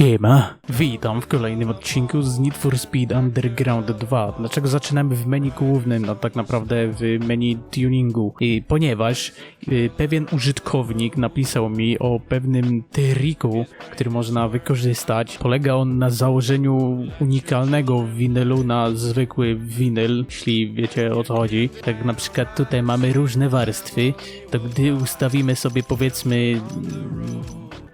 Siema, witam w kolejnym odcinku z Need for Speed Underground 2. Dlaczego zaczynamy w menu głównym, no tak naprawdę w menu tuningu? I ponieważ y, pewien użytkownik napisał mi o pewnym triku, który można wykorzystać. Polega on na założeniu unikalnego winylu na zwykły winyl, jeśli wiecie o co chodzi. Tak na przykład tutaj mamy różne warstwy, to gdy ustawimy sobie powiedzmy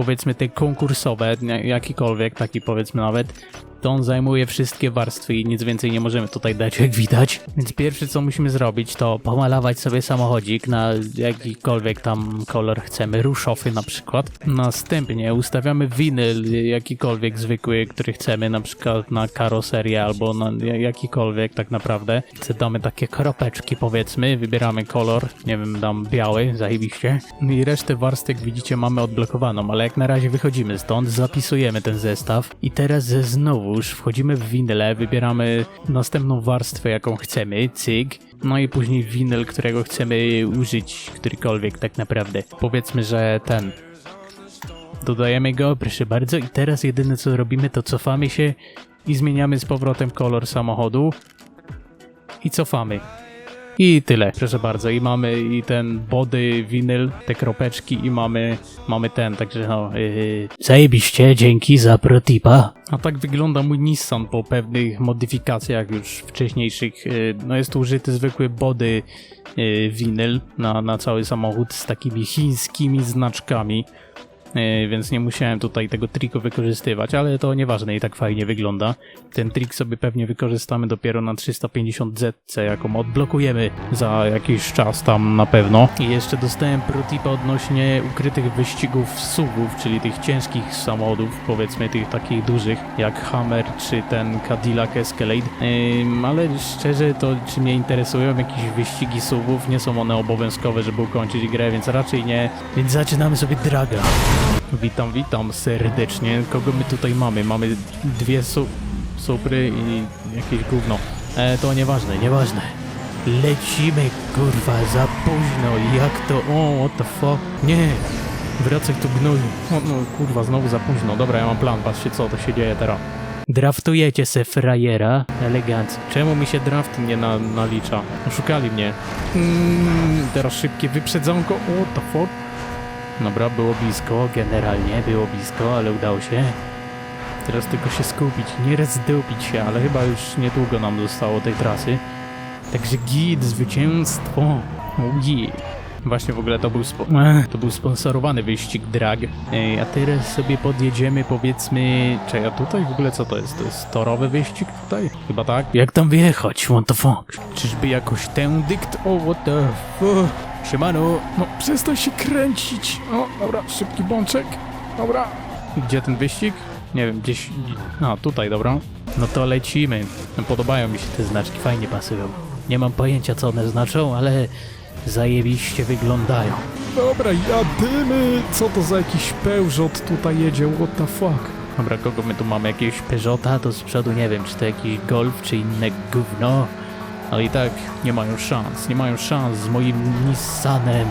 powiedzmy te konkursowe, jakikolwiek, taki powiedzmy nawet, to on zajmuje wszystkie warstwy i nic więcej nie możemy tutaj dać, jak widać. Więc pierwsze co musimy zrobić, to pomalować sobie samochodzik na jakikolwiek tam kolor chcemy, różowy na przykład. Następnie ustawiamy winyl jakikolwiek zwykły, który chcemy, na przykład na karoserię albo na jakikolwiek tak naprawdę. Damy takie kropeczki powiedzmy, wybieramy kolor, nie wiem, dam biały, zajebiście. I resztę warstw, jak widzicie, mamy odblokowaną, ale jak na razie wychodzimy stąd, zapisujemy ten zestaw i teraz znowuż wchodzimy w winyle, wybieramy następną warstwę, jaką chcemy, cyk, no i później winyl, którego chcemy użyć, którykolwiek tak naprawdę. Powiedzmy, że ten, Dodajemy go, proszę bardzo, i teraz jedyne co robimy, to cofamy się i zmieniamy z powrotem kolor samochodu i cofamy. I tyle, proszę bardzo. I mamy i ten body, winyl, te kropeczki i mamy, mamy ten, także no... Yy, zajebiście, dzięki za protipa. A tak wygląda mój Nissan po pewnych modyfikacjach już wcześniejszych. Yy, no jest tu użyty zwykły body yy, winyl na, na cały samochód z takimi chińskimi znaczkami. Yy, więc nie musiałem tutaj tego triku wykorzystywać, ale to nieważne i tak fajnie wygląda. Ten trik sobie pewnie wykorzystamy dopiero na 350 ZC, jaką odblokujemy za jakiś czas tam na pewno. I jeszcze dostałem protipa odnośnie ukrytych wyścigów SUVów, czyli tych ciężkich samochodów, powiedzmy tych takich dużych, jak Hammer czy ten Cadillac Escalade. Ym, ale szczerze to czy mnie interesują jakieś wyścigi SUVów, nie są one obowiązkowe, żeby ukończyć grę, więc raczej nie. Więc zaczynamy sobie draga. Witam, witam serdecznie. Kogo my tutaj mamy? Mamy dwie su supry i jakieś gówno. E, to nieważne, nieważne. Lecimy, kurwa, za późno. Jak to? O, what the fuck? Nie. Wracaj tu gnoju. O, no, kurwa, znowu za późno. Dobra, ja mam plan. Patrzcie, co to się dzieje teraz. Draftujecie se frajera. Elegancko. Czemu mi się draft nie na, nalicza? Oszukali mnie. Mm, teraz szybkie wyprzedzonko. O, the fuck? Dobra, było blisko, generalnie było blisko, ale udało się. Teraz tylko się skupić, nie rozdupić się, ale chyba już niedługo nam zostało tej trasy. Także git, zwycięstwo. Oh. Właśnie w ogóle to był, spo- to był sponsorowany wyścig drag. Ej, a teraz sobie podjedziemy powiedzmy... Czy a tutaj w ogóle co to jest? To jest torowy wyścig tutaj? Chyba tak? Jak tam wjechać? What the fuck? Czyżby jakoś ten dykt? O, what the fuck? Siemano, no przestań się kręcić. O, dobra, szybki bączek. Dobra. Gdzie ten wyścig? Nie wiem, gdzieś... A, tutaj, dobra. No to lecimy. Podobają mi się te znaczki, fajnie pasują. Nie mam pojęcia, co one znaczą, ale zajebiście wyglądają. Dobra, jadymy! Co to za jakiś pełżot tutaj jedzie? What the fuck? Dobra, kogo my tu mamy? Jakiegoś Peugeota? To z przodu nie wiem, czy to jakiś Golf, czy inne gówno. Ale i tak nie mają szans, nie mają szans z moim Nissanem.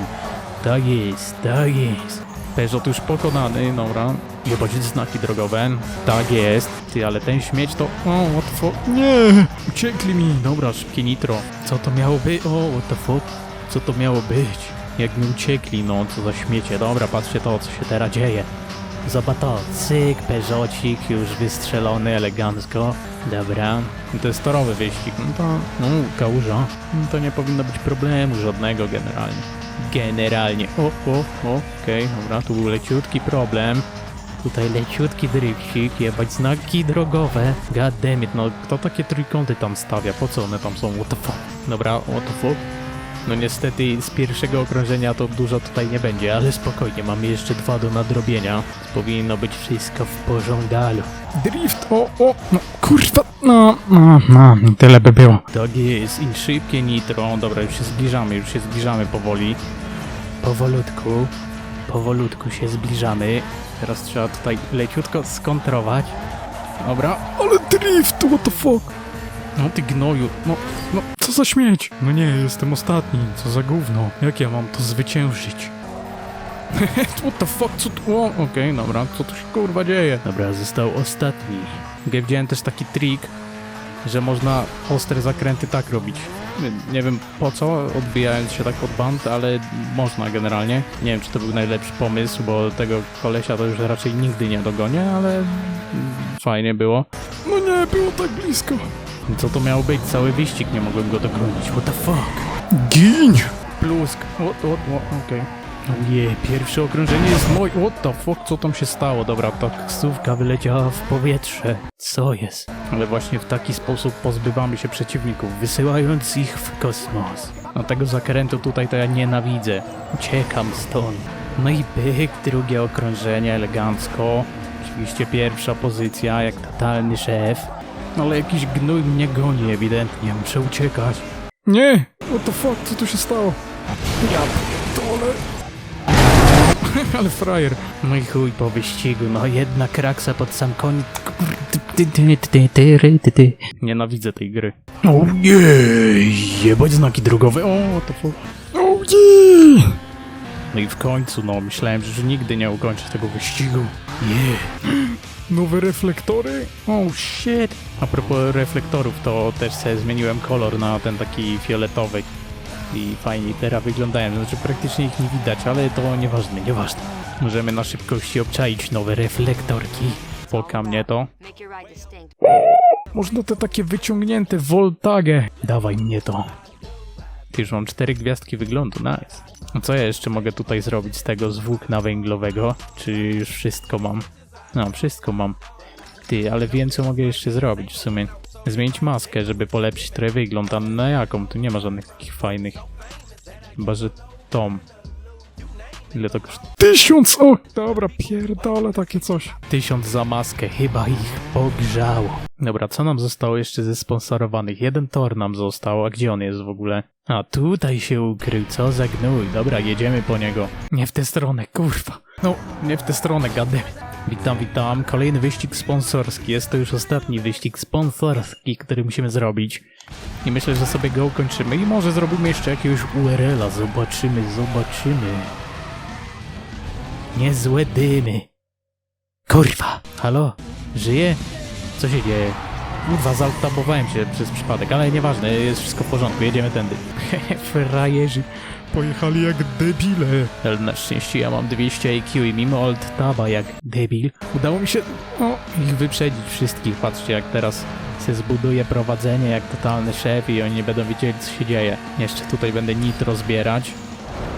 Tak jest, tak jest. Peugeot już pokonany, dobra. Jebać znaki drogowe. Tak jest. Ty, ale ten śmieć to... O, what the fuck? Nie! Uciekli mi! Dobra, szybkie nitro. Co to miało być? O, what the fuck? Co to miało być? Jak mi uciekli, no, co za śmiecie. Dobra, patrzcie to, co się teraz dzieje. Zobacz to, cyk, Peugeotik już wystrzelony elegancko. Dobra, to jest torowy wyścig. No to, no, kałuża. No to nie powinno być problemu żadnego generalnie. Generalnie. O, o, o, okej, dobra, tu był leciutki problem. Tutaj leciutki drifcik, jebać znaki drogowe. God damn it, no kto takie trójkąty tam stawia? Po co one tam są? What the fuck? Dobra, what the fuck? No niestety z pierwszego okrążenia to dużo tutaj nie będzie, ale spokojnie, mamy jeszcze dwa do nadrobienia. Powinno być wszystko w porządku. Drift! O, o! No, kurwa! No, no, no, tyle by było. Tak jest, i szybkie nitro. Dobra, już się zbliżamy, już się zbliżamy powoli. Powolutku, powolutku się zbliżamy. Teraz trzeba tutaj leciutko skontrować. Dobra, Ale drift! What the fuck? No ty gnoju, no No, co za śmieć? No nie, jestem ostatni. Co za gówno. Jak ja mam to zwyciężyć? What the fuck, co tu... Okej, dobra, co tu się kurwa dzieje? Dobra, został ostatni. Ja Widziałem też taki trik, że można ostre zakręty tak robić. Nie- wiem po co, odbijając się tak od band, ale można generalnie. Nie wiem, czy to był najlepszy pomysł, bo tego kolesia to już raczej nigdy nie dogonię, ale fajnie było. No nie, było tak blisko. Co to miało być? Cały wyścig nie mogłem go dogonić. What the fuck? Gin! Plusk. What, what, what? Okej. O nie, pierwsze okrążenie jest moje. What the fuck, co tam się stało? Dobra, taksówka wyleciała w powietrze. Co jest? Ale właśnie w taki sposób pozbywamy się przeciwników, wysyłając ich w kosmos. A tego zakrętu tutaj to ja nienawidzę. Uciekam stąd. No i pyk, drugie okrążenie, elegancko. Oczywiście pierwsza pozycja, jak totalny szef. Ale jakiś gnój mnie goni ewidentnie, muszę uciekać. Nie! What the fuck, co tu się stało? Ja dole. Ale frajer. No i chuj po wyścigu, no jedna kraksa pod sam koniec. Nienawidzę tej gry. O nie, jebać znaki drogowe. O, to fu. O nie! No i w końcu, no, myślałem, że już nigdy nie ukończę tego wyścigu. Yeah. Nowe reflektory? Oh shit. A propos reflektorów, to też sobie zmieniłem kolor na ten taki fioletowy. I fajnie teraz wyglądają, znaczy praktycznie ich nie widać, ale to nieważne, nieważne. Możemy na szybkości obczaić nowe reflektorki. Poka mnie to. Można te takie wyciągnięte Voltagę. Dawaj mnie to. Ty już mam cztery gwiazdki wyglądu, nice. Co ja jeszcze mogę tutaj zrobić z tego z włókna węglowego? Czy już wszystko mam? No, wszystko mam. Ty, ale wiem co mogę jeszcze zrobić w sumie. Zmienić maskę, żeby polepszyć trochę wygląd, a na jaką? Tu nie ma żadnych takich fajnych. Chyba, że tom. Ile to kosztuje? Tysiąc! O! Dobra, pierdolę takie coś. Tysiąc za maskę, chyba ich pogrzało. Dobra, co nam zostało jeszcze ze sponsorowanych? Jeden tor nam został, a gdzie on jest w ogóle? A tutaj się ukrył, co za gnój. Dobra, jedziemy po niego. Nie w tę stronę, kurwa. No, nie w tę stronę, gadem. Witam, witam. Kolejny wyścig sponsorski. Jest to już ostatni wyścig sponsorski, który musimy zrobić. I myślę, że sobie go ukończymy i może zrobimy jeszcze jakiegoś URL-a. Zobaczymy, zobaczymy. Niezłe dymy. Kurwa! Halo? Żyje? Co się dzieje? Kurwa, zaltabowałem się przez przypadek, ale nieważne, jest wszystko w porządku, jedziemy tędy. Frajerzy. Pojechali jak debile. Ale na szczęście ja mam 200 IQ i mimo alt taba jak debil, udało mi się no, ich wyprzedzić wszystkich. Patrzcie jak teraz się zbuduje prowadzenie jak totalny szef i oni nie będą wiedzieli co się dzieje. Jeszcze tutaj będę nitro zbierać.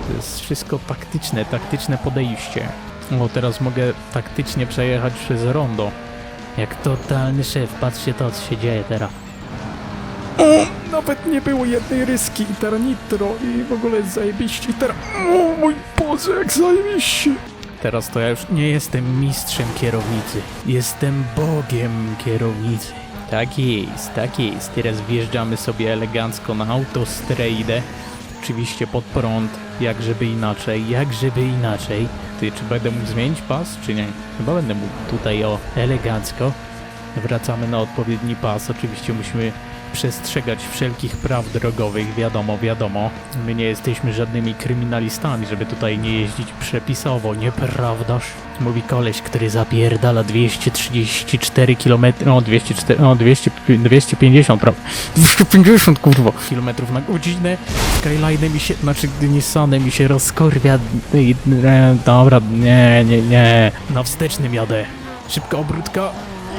To jest wszystko taktyczne, taktyczne podejście. O, teraz mogę taktycznie przejechać przez rondo. Jak totalny szef, patrzcie to co się dzieje teraz. Nawet nie było jednej ryski i teraz nitro i w ogóle jest zajebiście. I teraz... O mój Boże, jak zajebiście! Teraz to ja już nie jestem mistrzem kierownicy. Jestem bogiem kierownicy. Tak jest, tak jest. Teraz wjeżdżamy sobie elegancko na autostradę. Oczywiście pod prąd, jak żeby inaczej, jak żeby inaczej. Ty, czy będę mógł zmienić pas, czy nie? Chyba będę mógł. Tutaj o, elegancko. Wracamy na odpowiedni pas. Oczywiście musimy przestrzegać wszelkich praw drogowych, wiadomo, wiadomo. My nie jesteśmy żadnymi kryminalistami, żeby tutaj nie jeździć przepisowo, nieprawdaż? Mówi koleś, który zapierdala 234 km, no 204, no 200, 250, prawda? 250, kurwa, kilometrów na godzinę. Skyline mi się, znaczy Nissanem mi się rozkorwia. Dobra, nie, nie, nie. Na wstecznym jadę. Szybka obrótka.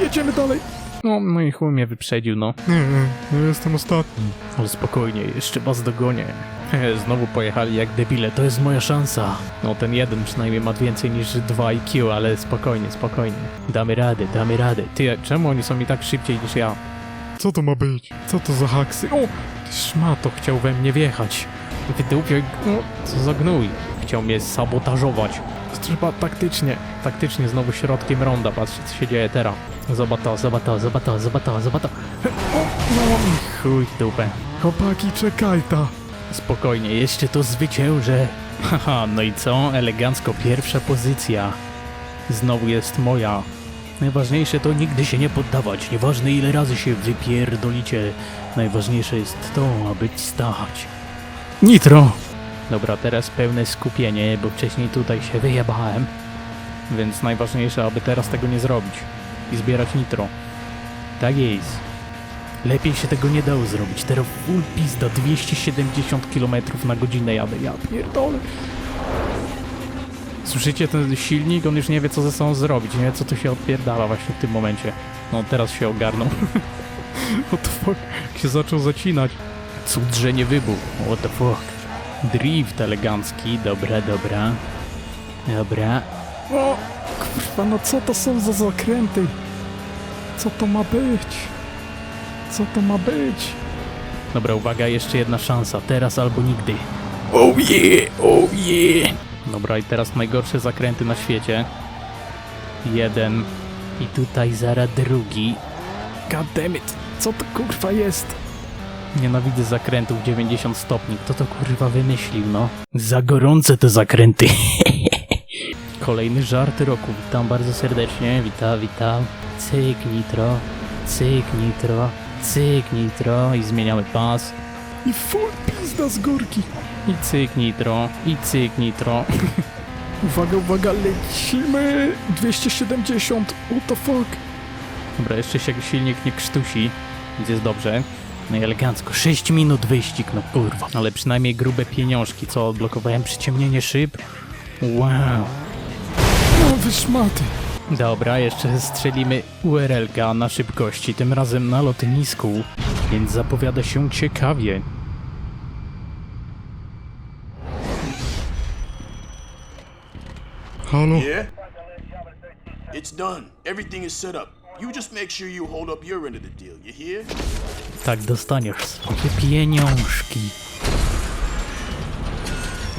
Jedziemy dalej. No, no i chuj mnie wyprzedził, no. Nie, nie, ja jestem ostatni. Ale spokojnie, jeszcze was dogonię. He, Znowu pojechali jak debile, to jest moja szansa. No ten jeden przynajmniej ma więcej niż 2 IQ, ale spokojnie, spokojnie. Damy radę, damy radę. Ty, czemu oni są mi tak szybciej niż ja? Co to ma być? Co to za haksy? O! Ty Szmato chciał we mnie wjechać. Wydupiał, no, co za gnój. Chciał mnie sabotażować. Trzeba taktycznie, taktycznie znowu środkiem ronda, patrzcie co się dzieje teraz. Zobacz to, zobacz to, zobacz to, zobacz to, zobacz to. No, I chuj dupę. chłopaki, czekaj ta. Spokojnie, jeszcze to zwyciężę. Haha, no i co? Elegancko, pierwsza pozycja. Znowu jest moja. Najważniejsze to nigdy się nie poddawać. Nieważne ile razy się wypierdolicie. Najważniejsze jest to, aby stać. Nitro! Dobra, teraz pełne skupienie, bo wcześniej tutaj się wyjebałem. Więc najważniejsze, aby teraz tego nie zrobić. I zbierać nitro. Tak jest. Lepiej się tego nie dało zrobić. Teraz full pizda, 270 km na godzinę jadę. Ja pierdolę. Słyszycie ten silnik? On już nie wie co ze sobą zrobić. Nie wie co tu się odpierdala właśnie w tym momencie. No teraz się ogarnął. What the fuck? Jak się zaczął zacinać. Cud, że nie wybuchł. What the fuck? Drift elegancki. Dobra, dobra. Dobra. O, kurwa, no co to są za zakręty? Co to ma być? Co to ma być? Dobra, uwaga, jeszcze jedna szansa. Teraz albo nigdy. Oh yeah, oh yeah. Dobra, i teraz najgorsze zakręty na świecie. Jeden. I tutaj zaraz drugi. God damn it. Co to kurwa jest? Nienawidzę zakrętów 90 stopni. Kto to kurwa wymyślił, no? Za gorące te zakręty. Kolejny żart roku. Witam bardzo serdecznie. Witam, witam. Cyk nitro. Cyk nitro. Cyk nitro. I zmieniamy pas. I full pizda z górki. I cyk nitro. I cyk nitro. Uwaga, uwaga, lecimy! 270, what the fuck? Dobra, jeszcze się silnik nie krztusi, więc jest dobrze. No i elegancko, 6 minut wyścig, no kurwa. Ale przynajmniej grube pieniążki, co odblokowałem przyciemnienie szyb. Wow. No wyszmaty. Dobra, jeszcze strzelimy URL-ka na szybkości, tym razem na lotnisku, więc zapowiada się ciekawie. Halo? Yeah? It's done. Everything is set up. You just make sure you hold up your end of the deal, you hear? Tak dostaniesz swoje pieniążki.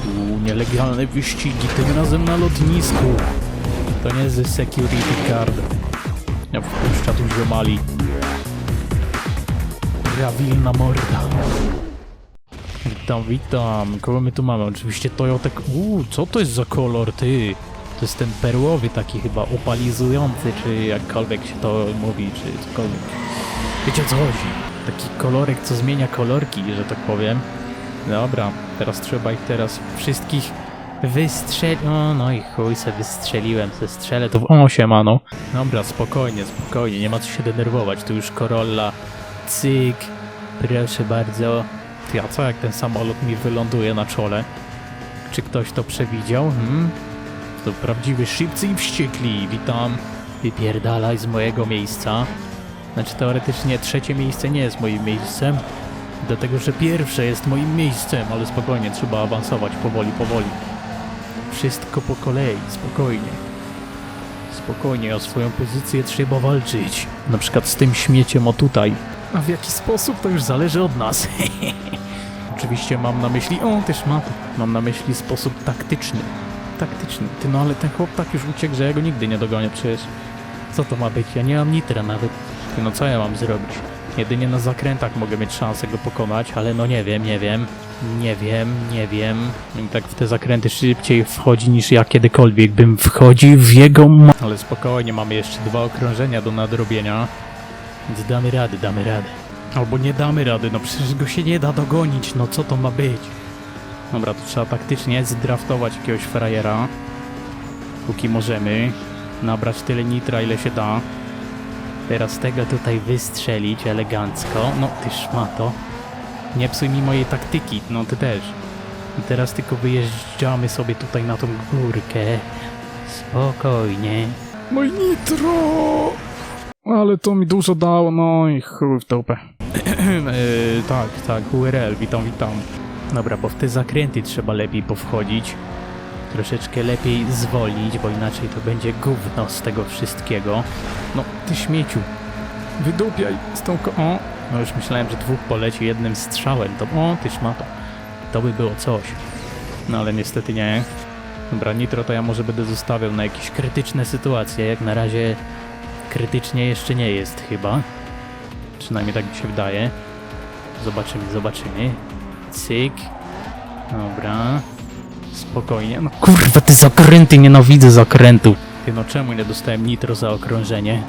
Uuu, nielegalne wyścigi, tym razem na lotnisku. To nie ze security card. Ja wpuszcza tu ziomali. Prawilna morda. Witam, witam. Kogo my tu mamy? Oczywiście Toyota... Uuu, co to jest za kolor, ty? To jest ten perłowy taki chyba opalizujący, czy jakkolwiek się to mówi, czy cokolwiek. Wiecie o co chodzi? Taki kolorek, co zmienia kolorki, że tak powiem. Dobra, teraz trzeba ich teraz wszystkich wystrzelić. O, no i chuj se wystrzeliłem, se strzelę to w... O, siemano. Dobra, spokojnie, spokojnie, nie ma co się denerwować. Tu już Corolla, cyk, proszę bardzo. Ty, a co jak ten samolot mi wyląduje na czole? Czy ktoś to przewidział? Hmm? To prawdziwy szybcy i wściekli. Witam. Wypierdalaj z mojego miejsca. Znaczy teoretycznie trzecie miejsce nie jest moim miejscem, dlatego że pierwsze jest moim miejscem, ale spokojnie, trzeba awansować powoli, powoli. Wszystko po kolei, spokojnie. Spokojnie, o swoją pozycję trzeba walczyć. Na przykład z tym śmieciem o tutaj. A w jaki sposób to już zależy od nas. Oczywiście mam na myśli, o też ma mam na myśli sposób taktyczny. Taktyczny. Ty no ale ten chłop tak już uciekł, że ja go nigdy nie dogonię przecież. Co to ma być? Ja nie mam nitra nawet. Ty, No co ja mam zrobić? Jedynie na zakrętach mogę mieć szansę go pokonać, ale no nie wiem, nie wiem. Nie wiem, nie wiem. I tak w te zakręty szybciej wchodzi niż ja kiedykolwiek bym wchodził w jego ma... Ale spokojnie, mamy jeszcze dwa okrążenia do nadrobienia. Więc damy rady, damy radę. Albo nie damy rady, no przecież go się nie da dogonić, no co to ma być? Dobra, to trzeba taktycznie zdraftować jakiegoś frajera. Póki możemy. Nabrać tyle nitra, ile się da. Teraz tego tutaj wystrzelić elegancko. No, ty szmato. Nie psuj mi mojej taktyki, no ty też. I teraz tylko wyjeżdżamy sobie tutaj na tą górkę. Spokojnie. I nitro! Ale to mi dużo dało, no i chuj w dupę. Yy, tak, tak, URL, witam, witam. Dobra, bo w te zakręty trzeba lepiej powchodzić. Troszeczkę lepiej zwolnić, bo inaczej to będzie gówno z tego wszystkiego. No, ty śmieciu. Wydupiaj z tą ko... O, No już myślałem, że dwóch poleci jednym strzałem. To, o, ty szmato. To by było coś. No ale niestety nie. Dobra, nitro to ja może będę zostawiał na jakieś krytyczne sytuacje. Jak na razie krytycznie jeszcze nie jest chyba. Przynajmniej tak mi się wydaje. Zobaczymy, zobaczymy. Cyk. Dobra. Spokojnie. No kurwa, te zakręty, nienawidzę zakrętów. Ty no czemu nie dostałem nitro za okrążenie?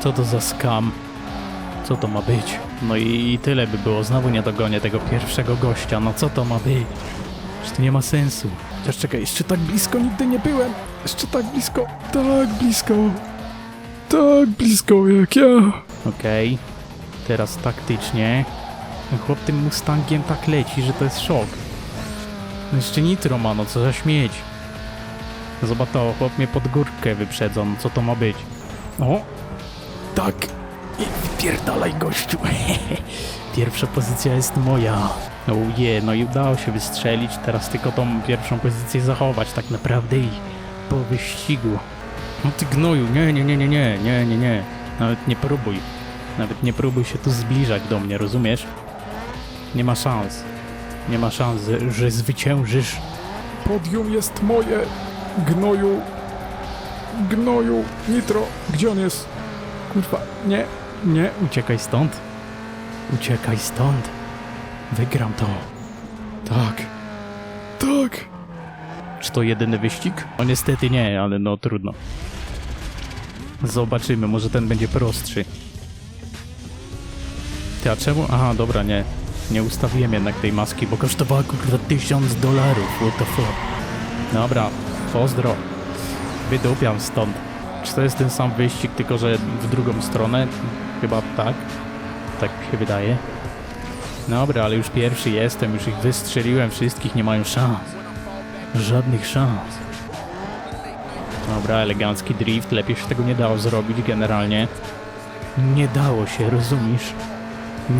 Co to za skam? Co to ma być? No i, i tyle by było. Znowu nie dogonię tego pierwszego gościa. No co to ma być? Że to nie ma sensu. Chociaż czekaj, jeszcze tak blisko nigdy nie byłem. Jeszcze tak blisko, tak blisko. Tak blisko jak ja. Okej. Teraz taktycznie. Chłop tym Mustangiem tak leci, że to jest szok. No Jeszcze nitro ma, no co za śmieć. Zobacz to, chłop mnie pod górkę wyprzedzą, no co to ma być? O! Tak! I wypierdalaj gościu! Pierwsza pozycja jest moja. Oh yeah, no i udało się wystrzelić, teraz tylko tą pierwszą pozycję zachować tak naprawdę i po wyścigu. No ty gnoju, nie, nie, nie, nie, nie, nie, nie, nie. Nawet nie próbuj. Nawet nie próbuj się tu zbliżać do mnie, rozumiesz? Nie ma szans. Nie ma szans, że- zwyciężysz. Podium jest moje. Gnoju. Gnoju. Nitro. Gdzie on jest? Kurwa, nie. Nie, uciekaj stąd. Uciekaj stąd. Wygram to. Tak. Tak. Czy to jedyny wyścig? No niestety nie, ale no trudno. Zobaczymy, może ten będzie prostszy. Ty, a czemu? Aha, dobra, nie. Nie ustawiłem jednak tej maski, bo kosztowała kurwa tysiąc dolarów. What the fuck? Dobra, pozdro. Wydupiam stąd. Czy to jest ten sam wyścig, tylko że w drugą stronę? Chyba tak. Tak się wydaje. Dobra, ale już pierwszy jestem, już ich wystrzeliłem wszystkich, nie mają szans. Żadnych szans. Dobra, elegancki drift, lepiej się tego nie dało zrobić generalnie. Nie dało się, rozumiesz?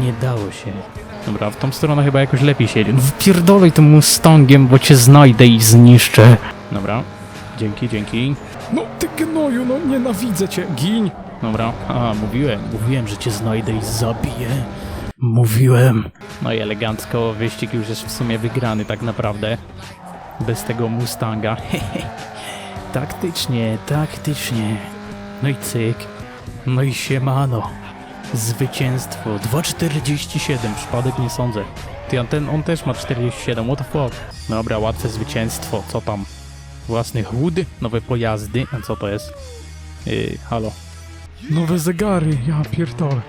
Nie dało się. Dobra, w tą stronę chyba jakoś lepiej się jedzie. No wpierdolaj tym Mustangiem, bo cię znajdę i zniszczę. Dobra, dzięki, dzięki. No ty gnoju, no nienawidzę cię. Giń. Dobra, a mówiłem, mówiłem, że cię znajdę i zabiję. Mówiłem. No i elegancko, wyścig już jest w sumie wygrany tak naprawdę. Bez tego Mustanga. taktycznie, taktycznie. No i cyk. No i siemano. Zwycięstwo. 2,47. Przypadek nie sądzę. Ty, a ten, on też ma 47. What the fuck? Dobra, łatwe zwycięstwo. Co tam? Własny chłód, nowe pojazdy. A co to jest? Yy, halo. Nowe zegary, ja pierdolę.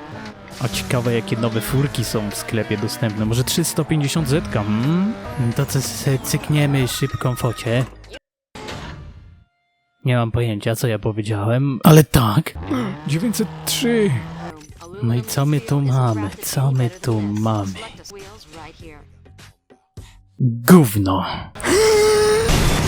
A ciekawe jakie nowe furki są w sklepie dostępne. Może 350 zetka, hmm? To co se cykniemy szybką focie. Nie mam pojęcia co ja powiedziałem, ale tak. 903. No i co my tu mamy? Co my tu mamy? Gówno.